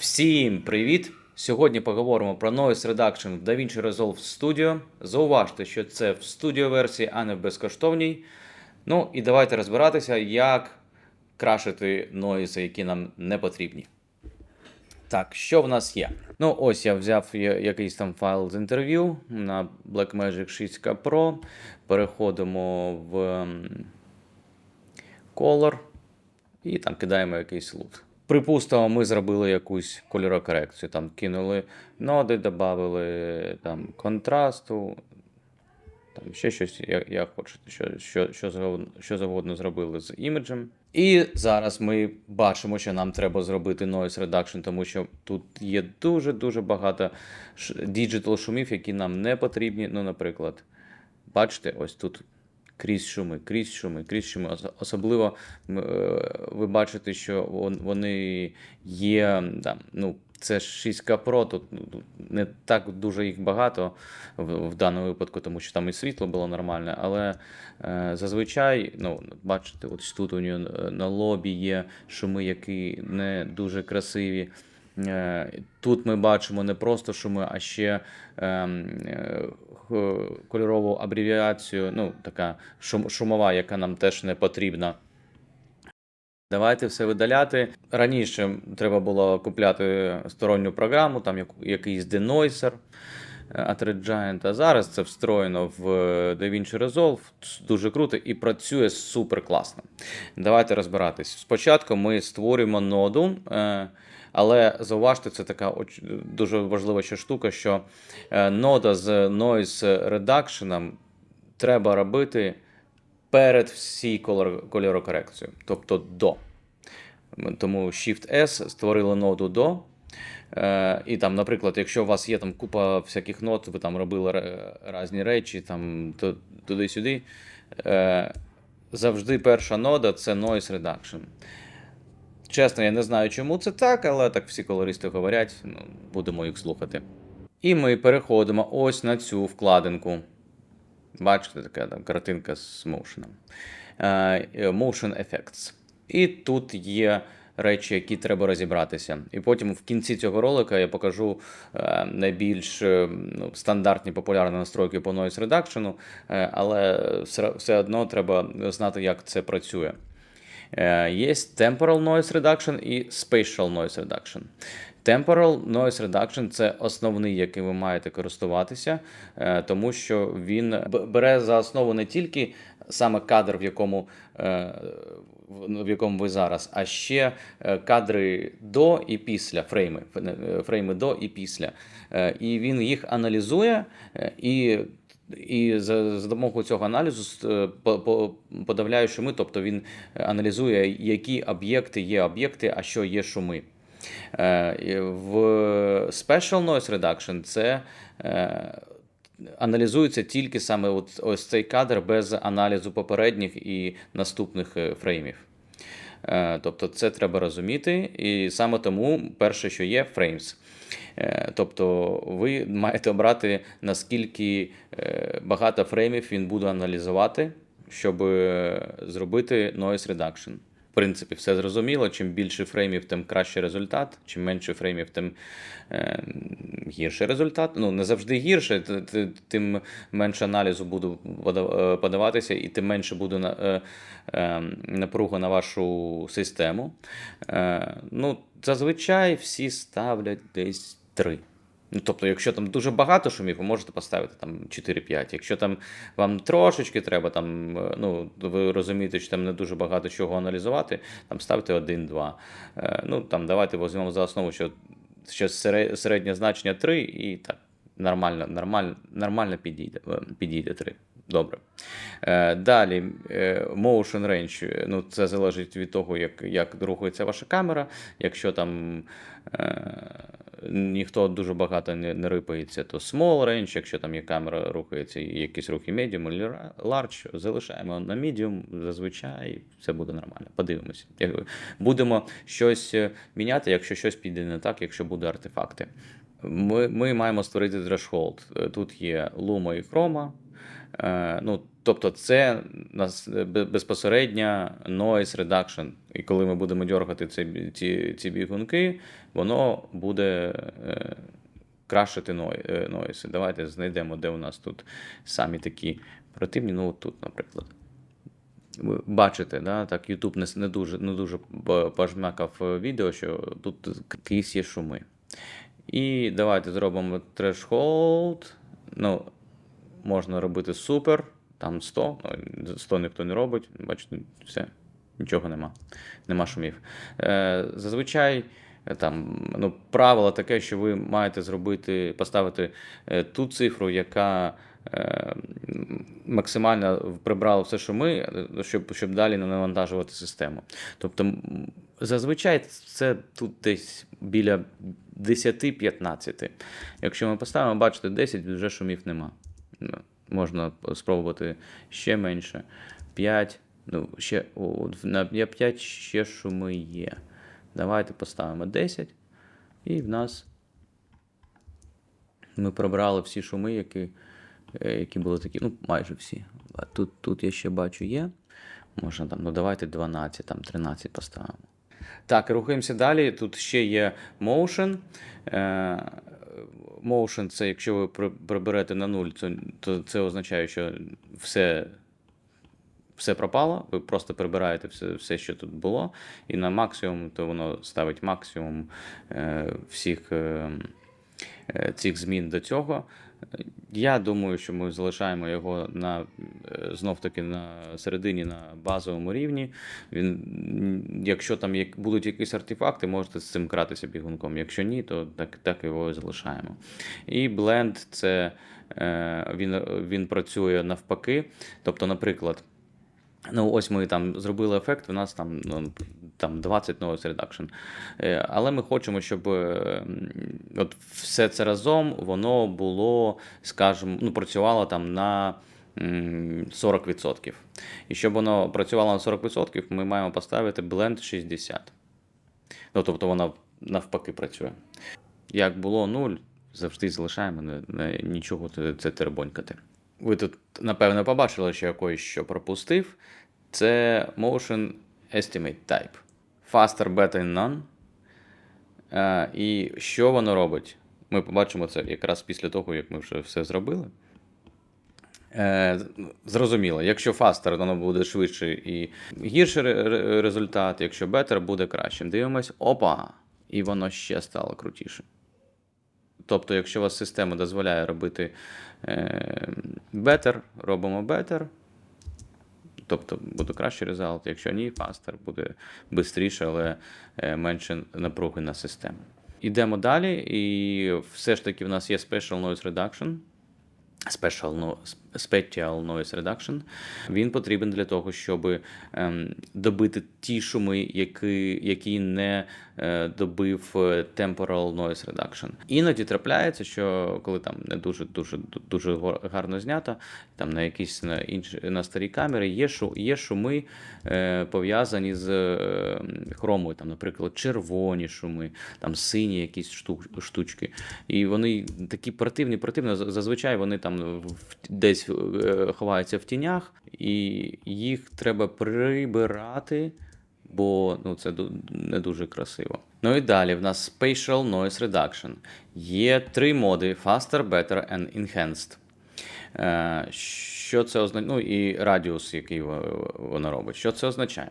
Всім привіт! Сьогодні поговоримо про Noise Reduction в DaVinci Resolve Studio. Зауважте, що це в Studio версії, а не в безкоштовній. Ну і давайте розбиратися, як крашити нойзи, які нам не потрібні. Так, що в нас є? Ну, ось я взяв якийсь там файл з інтерв'ю на Blackmagic 6K Pro. Переходимо в Color і там кидаємо якийсь лут. Припустимо, ми зробили якусь кольорокорекцію, там кинули ноди, додали там контрасту, там ще щось, як, як хочете, що, що, що, завгодно, що завгодно зробили з іміджем. І зараз ми бачимо, що нам треба зробити noise reduction, тому що тут є дуже-дуже багато діджитал шумів, які нам не потрібні. Ну, наприклад, бачите, ось тут крізь шуми, крізь шуми, крізь шуми. Особливо е, ви бачите, що вони є. Да, ну, це ж 6К Pro, тут ну, не так дуже їх багато в, в даному випадку, тому що там і світло було нормальне, але е, зазвичай, ну, бачите, ось тут у нього е, на лобі є шуми, які не дуже красиві. Е, Тут ми бачимо не просто шуми, а ще ем, е, кольорову абревіацію, ну, така шум, шумова, яка нам теж не потрібна. Давайте все видаляти. Раніше треба було купляти сторонню програму, там якийсь денойсер от Red Giant, а зараз це встроєно в DaVinci Resolve. Дуже круто і працює супер класно. Давайте розбиратись. Спочатку ми створюємо ноду. Але зауважте, це така дуже важлива ще штука, що е, нода з noise reduction треба робити перед колор- кольорокорекцією, тобто до. Тому Shift-S створили ноду до. Е, і там, наприклад, якщо у вас є там купа всяких нот, ви там робили різні речі, там туди-сюди. Е, завжди перша нода це noise reduction. Чесно, я не знаю, чому це так, але так всі колористи говорять, ну, будемо їх слухати. І ми переходимо ось на цю вкладинку. Бачите, така там картинка з моушеном. Е, е, Motion Effects. І тут є речі, які треба розібратися. І потім в кінці цього ролика я покажу е, найбільш ну, стандартні популярні настройки по noise reduction, е, але все, все одно треба знати, як це працює. Е, Є temporal noise reduction і spatial noise reduction. Temporal noise reduction це основний, яким ви маєте користуватися, е, тому що він бере за основу не тільки саме кадр, в якому, е, в якому ви зараз, а ще кадри до і після фрейми, фрейми до і після. І він їх аналізує і і за, за допомогою цього аналізу е, по, по, подавляє шуми, тобто він аналізує, які об'єкти є об'єкти, а що є шуми. Е, В Special Noise Reduction це е, аналізується тільки саме от, ось цей кадр без аналізу попередніх і наступних е, фреймів. Е, Тобто це треба розуміти, і саме тому перше, що є, frames. Е, Тобто ви маєте обрати, наскільки е, багато фреймів він буде аналізувати, щоб зробити noise reduction. В принципі, все зрозуміло. Чим більше фреймів, тим кращий результат. Чим менше фреймів, тим е, гірший результат. Ну, не завжди гірше, тим менше аналізу буде е, подаватися, і тим менше буде на, е, е, напруга на вашу систему. Е, ну, зазвичай всі ставлять десь 3. Ну, тобто, якщо там дуже багато шумів, ви можете поставити там 4-5. Якщо там вам трошечки треба, там, е, ну, ви розумієте, що там не дуже багато чого аналізувати, там ставте 1-2. Е, ну, там, давайте візьмемо за основу, що, що середнє значення 3 і так, нормально, нормально, нормально підійде, е, підійде 3. Добре. Далі, motion range. Ну, це залежить від того, як, як рухається ваша камера. Якщо там ніхто дуже багато не, не рипається, то small range. Якщо там є камера рухається, і якісь рухи medium або large, залишаємо на medium, зазвичай все буде нормально. Подивимося. Будемо щось е, міняти, якщо щось піде не так, якщо буде артефакти. Ми, ми маємо створити. Е, Тут є Luma і Chroma. Е, ну, тобто, це е, безпосередньо noise reduction. І коли ми будемо дергати ці, ці, ці бігунки, воно буде е, кращити noise. Давайте знайдемо, де у нас тут самі такі противні. Ну, тут, наприклад. Ви бачите, да, так YouTube не, не дуже, не дуже пожмякав відео, що тут якісь є шуми. І давайте зробимо threshold. Ну, можна робити супер, там 100, ну, 100 ніхто не робить, бачите, все, нічого нема, нема шумів. Е, зазвичай е, там, ну, правило таке, що ви маєте зробити, поставити е, ту цифру, яка е, максимально прибрала все шуми, е, щоб, щоб далі не навантажувати систему. Тобто, зазвичай це тут десь біля 10-15. Якщо ми поставимо, бачите, 10 вже шумів нема. Ну, Можна спробувати ще менше. 5. Ну, ще, о, на 5 ще шуми є. Давайте поставимо 10. І в нас ми прибрали всі шуми, які, е, які були такі, ну, майже всі. А тут, тут я ще бачу є. Можна там, ну давайте 12, там 13 поставимо. Так, рухаємося далі. Тут ще є motion. Motion це якщо ви приберете на нуль, то, то це означає, що все, все пропало. Ви просто прибираєте все, все, що тут було. І на максимум, то воно ставить максимум е, всіх е, е, цих змін до цього. Я думаю, що ми залишаємо його на е, знов таки на середині на базовому рівні. Він, якщо там як, будуть якісь артефакти, можете з цим кратися бігунком. Якщо ні, то так, так його і залишаємо. І бленд це е, він, він працює навпаки. Тобто, наприклад. Ну, ось ми там зробили ефект, у нас там, ну, там 20 noise reduction. Але ми хочемо, щоб е, от все це разом воно було, скажімо, ну, працювало там на 40%. І щоб воно працювало на 40%, ми маємо поставити blend 60. Ну, тобто воно навпаки працює. Як було 0, завжди залишаємо, нічого це тербонькати. Ви тут, напевно, побачили, що якось що пропустив. Це Motion Estimate Type. Faster, better none. Е, і що воно робить? Ми побачимо це якраз після того, як ми вже все зробили. Е, зрозуміло, якщо faster, воно буде швидше і гірший ре- ре- результат, якщо better, буде кращим. Дивимось, опа! І воно ще стало крутіше. Тобто, якщо у вас система дозволяє робити better, робимо better. Тобто буде кращий результат. Якщо ні, фастер буде швидше, але е, менше напруги на систему. Ідемо далі, і все ж таки в нас є Special Noise Reduction. Special no, Special Noise Reduction. Він потрібен для того, щоб ем, добити ті шуми, які, які не е, добив е, Temporal Noise Reduction. Іноді трапляється, що коли там не дуже дуже дуже гарно знято, там на якісь на інші на старій камері є шу, є шуми е, пов'язані з хромою, там, наприклад, червоні шуми, там сині якісь штучки. І вони такі противні, противні. Зазвичай вони там в- десь е, ховаються в тінях, і їх треба прибирати, бо ну, це не дуже красиво. Ну і далі в нас Spatial Noise Reduction. Є три моди: Faster, Better and Enhanced. Е, Що це означає? Ну і радіус, який во- воно робить. Що це означає?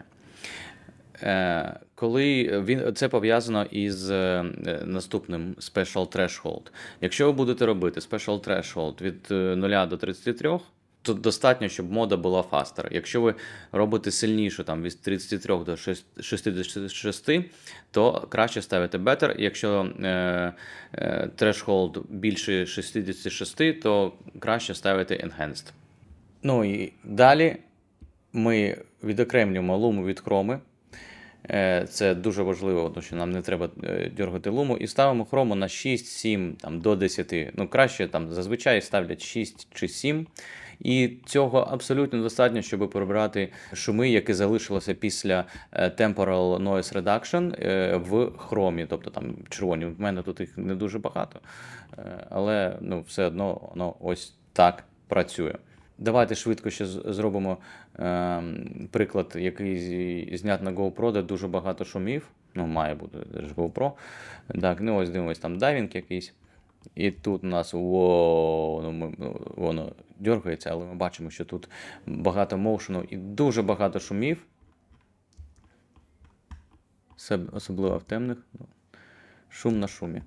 Е, Коли він це пов'язано із е, наступним Special Threshold. Якщо ви будете робити Special Threshold від е, 0 до 33, то достатньо, щоб мода була faster. Якщо ви робите сильніше там, від 33 до 66, то краще ставити better. Якщо е, е, threshold більше 66, то краще ставити enhanced. Ну і далі ми відокремлюємо луму від хроми. Е, Це дуже важливо, тому що нам не треба е, дергати луму. І ставимо хрому на 6, 7 там, до 10. Ну, краще там зазвичай ставлять 6 чи 7. І цього абсолютно достатньо, щоб прибрати шуми, які залишилися після е, Temporal Noise Reduction в хромі. Тобто там червоні. В мене тут їх не дуже багато, але ну, все одно воно ось так працює. Давайте швидко ще зробимо е, приклад, який знят на GoPro, де дуже багато шумів. Ну, має бути ж GoPro. Так, ну ось дивимось, там дайвінг якийсь. І тут у нас воу, ну, ми- ну, воно дергається, але ми бачимо, що тут багато моушену і дуже багато шумів. Особливо в темних. ну, Шум на шумі.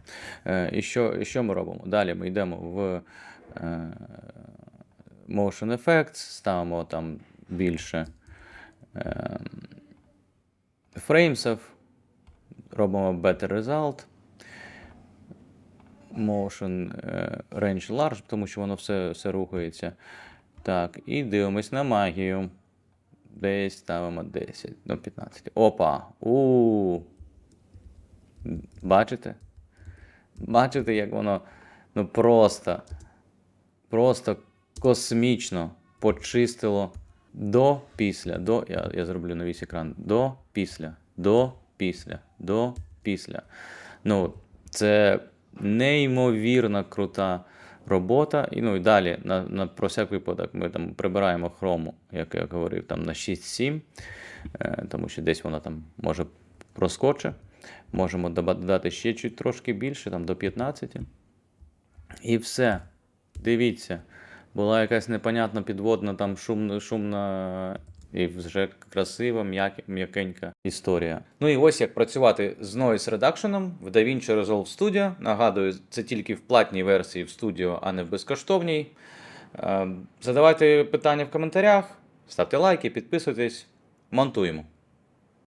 Е, і, що, що ми робимо? Далі ми йдемо в е, Motion Effects, ставимо там більше е, фреймсів, робимо Better Result. Motion е, Range Large, тому що воно все, все рухається. Так, і дивимось на магію. Десь ставимо 10, ну 15. Опа! у Бачите? Бачите, як воно ну просто, просто космічно почистило до після. До, я, я зроблю весь екран. До після. До після. До після. Ну, це неймовірно крута робота. І, ну, і далі, на, на, про всяк випадок, ми там прибираємо хрому, як я говорив, там на 6-7, е, тому що десь вона там може проскоче. Можемо додати ще чуть трошки більше, там до 15. І все. Дивіться. Була якась непонятна підводна, там шумна, шумна і вже красива, м'якенька історія. Ну і ось як працювати з Noise Reduction в DaVinci Resolve Studio. Нагадую, це тільки в платній версії в Studio, а не в безкоштовній. Е, Задавайте питання в коментарях, ставте лайки, підписуйтесь, монтуємо.